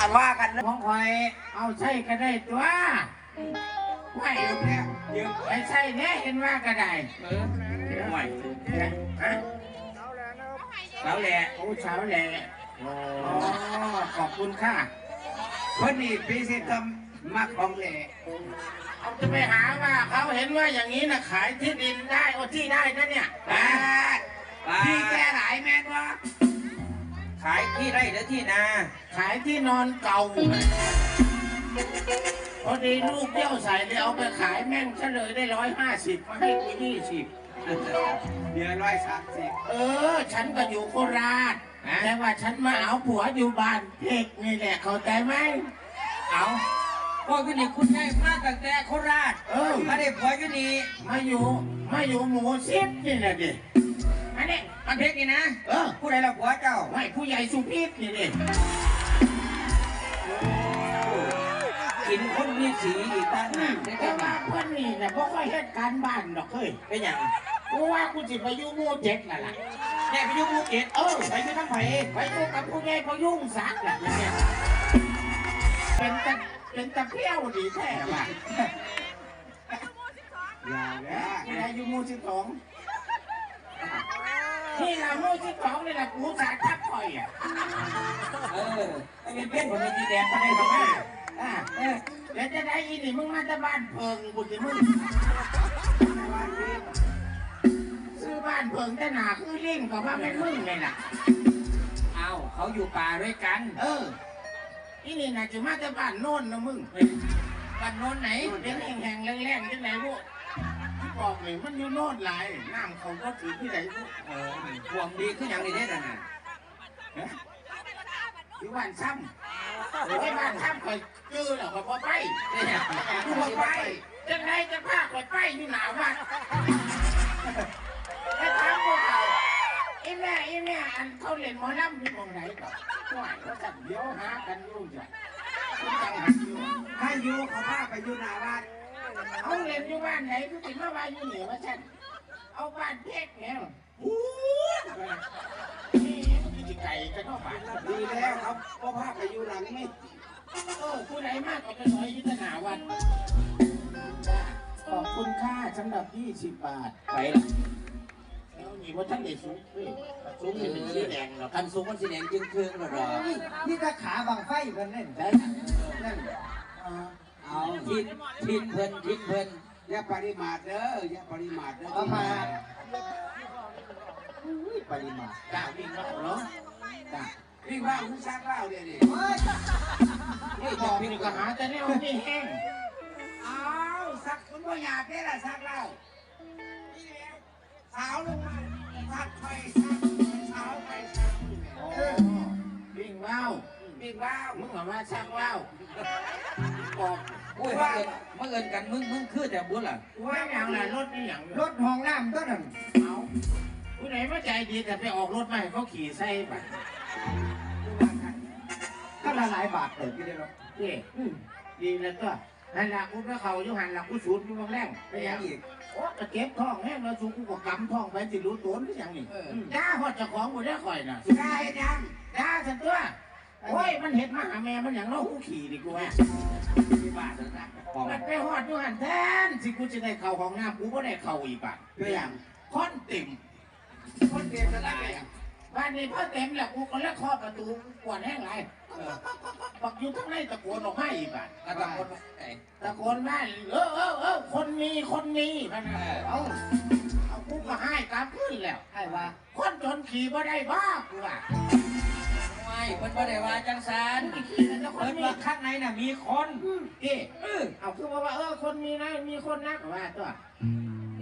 อันว่ากันนะของข่อยเอาใช่ก็ได้ตัวไม่ยืมเนี่ยยืมไม่ใช่เนี่ยเห็นว่าก็ได้เออห่วยฮะแล้วแหละโอ้เช้าแหละอ๋อขอบคุณค่ะเพิ่นนี่ปีสิทำมักของแหละเอาจะไปหาว่าเขาเห็นว่าอย่างนี้นะขายที่ดินได้โอ้ที่ได้นะเนี่ยบาทพี่แกหลายแม่นวะ ขายที่ไร่หรือที่นา ขายที่นอนเก่า พอดีลูกเดี่ยวใส่เลยเอาไปขายแม่งเฉลยได้ร้อยห้าสิบมาให้กูยี่สิบเดือนร้อยสามสิบเออ ฉันก็อยู่โคราช แต่ว่าฉันมาเอาผัวอยู่บ้านเพกนี่แหละเข้าใจไหม เอาพ่ออยู่นี่คุณได้มาตั้งแต่โคราช เออมาได้ผัวอยู่นี่มาอยู่ มาอยู่หมูซิบนี่แหละดิ อันนี้มันเพชรนี่นะเออผู้ใดละผัวเจ้าไว้ผู้ใหญ่สุพีษนี่ดิกินคนมีสีอีกตั้งหากได้แต่แต่ว่าว่าเพื่อนนี่นะบ่ค่อยเหตุการณ์บ้านดอกเฮ้ยเป็นอย่างกูว่ากูจะไปอยู่หมู่เจ็ดนั่นแหละแม่ไปอยู่ภูเก็ตเออไปอยู่ทั้งไผ่ไปอยู่กับผู้ใหญ่พยุ่งสักน่ะเนี่ยเป็นตะเป็นตะเพี้ยวดีแท้ว่ะอย่าแล้วนี่แหละอยู่หมู่สิบสอง นี่แหละหมู่สิบสองนี่แหละกูสาทับคอยอะเออไอ้เป็นเพื่อนคนเป็นสีแดงก็ได้ทำไมอ่าเออเดี๋ยวจะได้อีนี่มึงมาจากบ้านเพิงกูจะมึงซื้อบ้านเพิงแต่หนาคือเล่งกับว่าเป็นมึงเลยล่ะเอาเขาอยู่ป่าด้วยกัน เอออีนี่น่ะจะมาจากบ้านโน่นนะมึงบ้านโน้นไหนเป็นแห่งๆแรงๆจังไหนพวก บอกเลยมันอยู่โน่นหลายน้ำเขาก็ถือที่ไหนพวกเออห่วงดีขึ้นอย่างนี้ได้น่ะนะอยู่บ้านซ้ำไอ้บ้านซ้ำคอยจื้อเหรอกพอไปได้อย่างกูพอไปจังไหนจะพาคอยไปอยู่หนาวบ้านไอ้ถามพวกเขาไอ้แม่ไอ้แม่อันเขาเล่นหมอลำอยู่ตรงไหนก่อนว่าเขาสั่งเดี๋ยวหากันอยู่จ้ะคุณจังหันอยู่ ถ้าอยู่เขาพาไปอยู่หน้าบ้านเอาเล่นอยู่บ้านไหนกูติมาบ้านอยู่เหนือมาฉัน เอาบ้านเพชรเนี่ยหูนี่มันจะไก่กันเข้าบ้านดีแล้วครับก็พาไปอยู่หลังไม่เออผู้ใดมากก็ไปหน่อยยุทธนาวัน ขอบคุณค่าสำหรับ 20 บาท ไปล่ะแล้วนี่ว่าท่านเด็สูงเฮ้ยสูงนี่เป็นสีแดงเหรอคันสูงมันสีแดงจึงเครื่องหรอนี่ถ้าขาบังไฟกันเล่นได้นั่นเออ เอาทิศทิศเพิ่นทิศเพิ่นอย่าปริมาทเด้ออย่าปริมาทเด้อเอามาอุ้ยปริมาณกล้าวิ่งแล้วเหรอจ้าวิ่งว่างมึงซักเล่าเดี๋ยวนี้เฮ้ยบอกนี่ก็หาแต่แนวนี่แห้งเอาซักมันก็อยากได้ละซักเล่านี่แล้วสาวลงมาซักไปซักสาวไปซักเออวิ่งว้าววิ่งว่างมึงเอามาชักว้าวบอกโอ้ยมาเอินมาเอินกันมึงมึงคือแต่บุญล่ะว่าอย่างไรรถนี่อย่างรถห้องน้ำต้นนั้นเอาผู้ไหนมาใจดีแต่ไปออกรถมาให้เขาขี่ใส่ไปก็ละหลายบาทเติมกี่เดือนเอ๊ะดีแล้วก็นั่นแหละกูก็เขาอยู่หันหลักกูสูดอยู่บางแรงไปไม่ยัยังงอีกโอ้ตะเก็บท้องแห้งแล้วสูกูก็กำท้องไปสิรู้ตัวนี่อย่างนี้ด่าพอดเจ้าของกูได้ข่อยน่ะได้ยังด่าฉันตัว โอ้ยมันเห็นมาหาแม่มันอย่างน้องกูขี่ดีกูแม่กี่บาทแล้วนะของมันไปหอดอยู่หันแทนสิกูจะได้เข่าของน้ำกูก็ได้เข่าอีกป่ะไม่ยังค่อนติ่มคนเดียวจะได้ยังบ้านนี้พ่อเต็มแหละกูก็เลยเคาะประตูกวนแห้งไรบักอยู่ข้างในตะโกนออกมาอีกอะกระตังคนไหนตะโกนว่าเออเออเออคนมีคนมีพะนะเอาเอากูก็ให้กลับขึ้นแล้วให้ว่าคนจนขี่บ่ได้บ้ากูอะ ไม่เพิ่นบ่ได้ว่าจังสันขี่แล้วจะคเพิ่นนมีว่าข้างในน่ะมีคนเอ๊ะเออเอาคือว่าว่าเออคนมีนะมีคนนักว่าตัว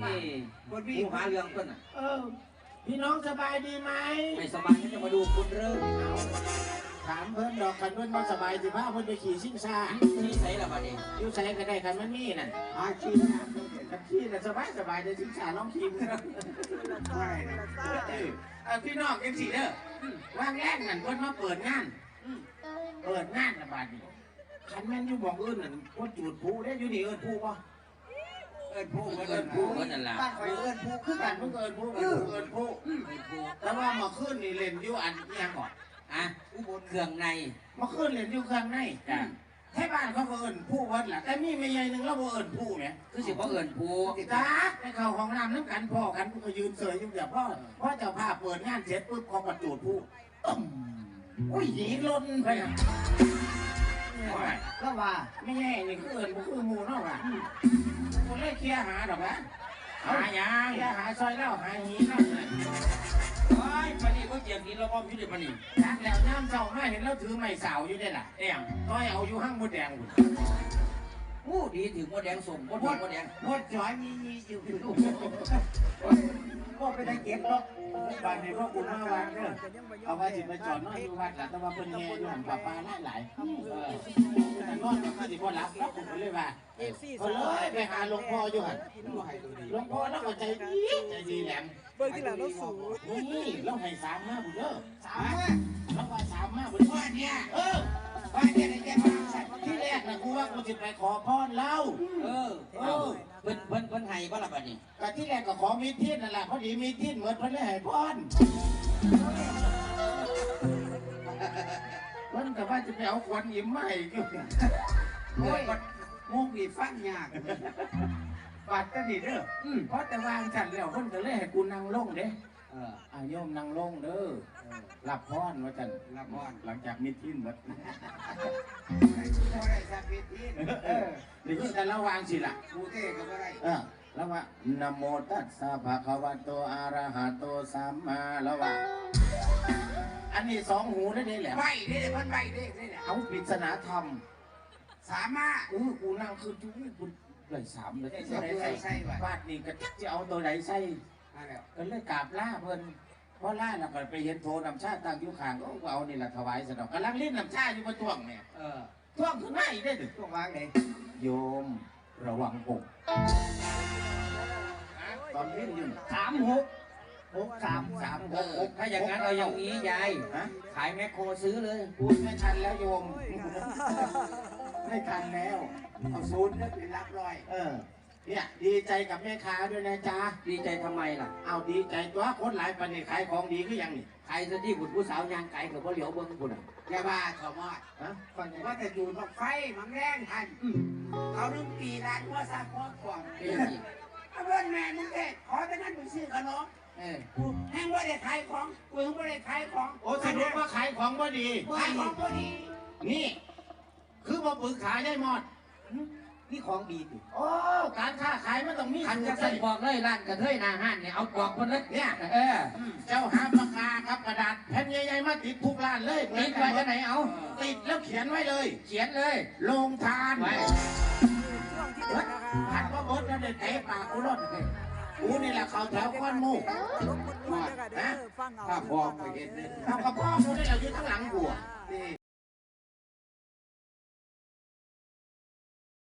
นี่คนพี่ผู้หาเรื่องเพิ่นน่ะเออ พี่น้องสบายดีไหมไม่สบายก็จะมาดูคุณเริ่มถามเพิ่นดอกคันเพิ่นบ่สบายสิพาเพิ่นไปขี่ซิ่งซ่าที่ใส่ละบัดนี้อยู่ใส่ก็ได้คันมันมีนั่นอาชีพ นะคันขี่น่ะสบายสบายเดี๋ยวซิ่งซ่าลองขี่มึงไม่เออเอาพี่น้องกันสิเด้อว่างแรกนั่นเพิ่นมาเปิดงานเปิดงานนะบาดนี้คันแม่นอยู่บอกอื่นนั่นก็จูดผู้ได้อยู่นี่เอิ้นผู้บ่เอิญผู้เอิ้เอินญผู้ผู้เอิ้นนั่นล่ะบ้านคอยเอิญผู้คือกักันนเพิ่นเอิ้นผู้เอิ้นผู้เอิ้นผู้แต่ว่าเมาขึ้นนี่เล่นอยู่อันอิหยังก่อนอะเครื่องในมาขึ้นเรียนอยู่เครื่องในจ้ะ แค่บ้านเขาก็เอิ้นผู้วัดแหละแต่มีไม่ใหญ่หนึ่งเราบ่เอิ้นผู้เนี่ยคือสิบ่เอิ้นผู้จ้าในเข้าห้องน้ำน้ำกันพ่อกันกูก็ยืนเสยอยู่เดี๋ยวพ่อพ่อเจ้าภาพเปิดงานเสร็จปุ๊บเขาประจูดผู้ตึ้มอุ้ยหนีล้นไปอะก็ว่าไม่แย่นี่คือเอิญบ่คือหมูเนาะว่ะคนเลยเคลียร์หาดอกนะหาหยังเคลียร์หาซอยแล้วหาหีเนาะโอ้ ยปานนี้บ่เจียงกินแล้วบ่มีเด้ปานนี้จักแล้วน้ำเจ้ามาเห็นแล้วถือไม้สาวอยู่ได้ล่ะแดงต้อยเอาอยู่ห้างมดแดงพุ่นอู้ดีถึงบ่แดงสมบ่ถึงบ่แดงหมดจอยมีมีอยู่ ก็ไปได้เก็บหรอกบ้านนี้พวกคุณมาวัดเด้อเอาไว้สิไปจอดนอนอยู่วัดล่ะแต่ว่าเพิ่นแห่อยู่หันป่าปลาหลายหลายเออแต่นอนก็คือสิบ่หลับแล้วผมก็เลยว่าก็เลยไปหาหลวงพ่ออยู่หันหลวงพ่อแล้วก็ใจดีใจดีแหลมเบิ่งที่หลังเราสูงนี่เราให้สามมาบุญเด้อสามมาเราว่าสามมาบุญว่าเนี่ยเออว่าเนี่ย กนะกูว่ากูจะไปขอพรเล่าเออเอาเพิ่นเพิ่นเพิ่นให้บ่ล่ะบัดนี้ก็ที่แรกก็ขอมีทิศนั่นแหละพอดีมีทิศเหมือนเพิ่นเลยให้พรเพิ่นก็ว่าจะไปเอาควันยิ้มมาให้อยู่โอ้ยมุกนี่ฟังยากบาดก็ดีเด้ออืมเพราะแต่วางจันแล้วเพิ่นก็เลยให้กูนั่งลงเด้ เออ อาโยมนั่งลงเด้อ รับพรว่าจันละพร หลังจากมีทิศหมดบ่ได้สักพิธีเออหรือแต่ละวางสิล่ะ กูเต้ก็บ่ได้เออแล้วว่านะโมตัสสะภะคะวะโตอะระหะโตสัมมาแล้วว่าอันนี้สองหูได้เลยแหละใบเด้เพิ่นใบเด้เด้เนี่ยเอาปริศนาธรรมสามารถเออกูนั่งคือจู้กูเลยสามเลยได้ใส่ใส่ใส่ไว้บาทนี่ก็จักจะเอาตัวไหนใส่ มาแล้ว ก็เลยกราบล่าเพิ่น เพราะล่าแล้วก็ไปเห็นโทนำชาติตั้งอยู่ข้างก็เอานี่แหละถวายสนองกำลังเล่นนำชาติอยู่บนท่วงเนี่ยเออท่วงขึ้นมาอีกได้ถึงต้องวางไหนโยมระวังหกตอนเล่นอยู่สามหกหกสามสามเออถ้าอย่างนั้นเอาอย่างนี้ยายฮะขายแมคโครซื้อเลยพูดไม่ทันแล้วโยมไม่ทันแล้วเอาศูนย์เป็นรับรอย เออ เนี่ยดีใจกับแม่ค้าด้วยนะจ๊ะดีใจทำไมล่ะ เอาดีใจตัวคนหลายปันนี่ขายของดีก็ยังนี่ใครซะที่บุตรผู้สาวยางไก่กับพ่อเหลียวเบิ้งพุ่นน่ะอย่าว่าขอมอดฮะฟังยังไงว่าแต่อยู่นอกไฟมันแรงทันเขานึ่งปีร้านว่าซักว่าขวางเป็นอย่างนี้เอาเพื่อนแม่มึงเด็กขอแต่นั้นไปซื้อขนมเออกูแห้งว่าได้ขายของกูยังว่าได้ขายของโอ้สรุปว่าขายของบ่ดีขายของพอดี นี่ คือมาปรึกษาได้หมด นี่ของดีดิโอ้การค้าขายมันต้องมีคันสูจะตรสั่นเลยบอกเลยร้านกระเทยหนาห้านเนี่ยเอาบอกคนเลยเนี่ยเออเจ้าหาปากกาครับกระดาษแผ่นใหญ่ๆมาติดทุกร้านเลยติดไว้ที่ไหนเอา ติดแล้วเขียนไว้เลย เขียนเลยโรงทานไว้ช่วงที่หนึ่งนะคะหันก็บดแล้วเด็ดเตะปากกูรอดเลยกูนี่แหละเขาแถวควันหมูลบมุนๆนะคะเด้อฟังเอาถ้าพอไปเห็นเลยเอากระเพาะกูนี่แหละอยู่ข้างหลังกูอะนี่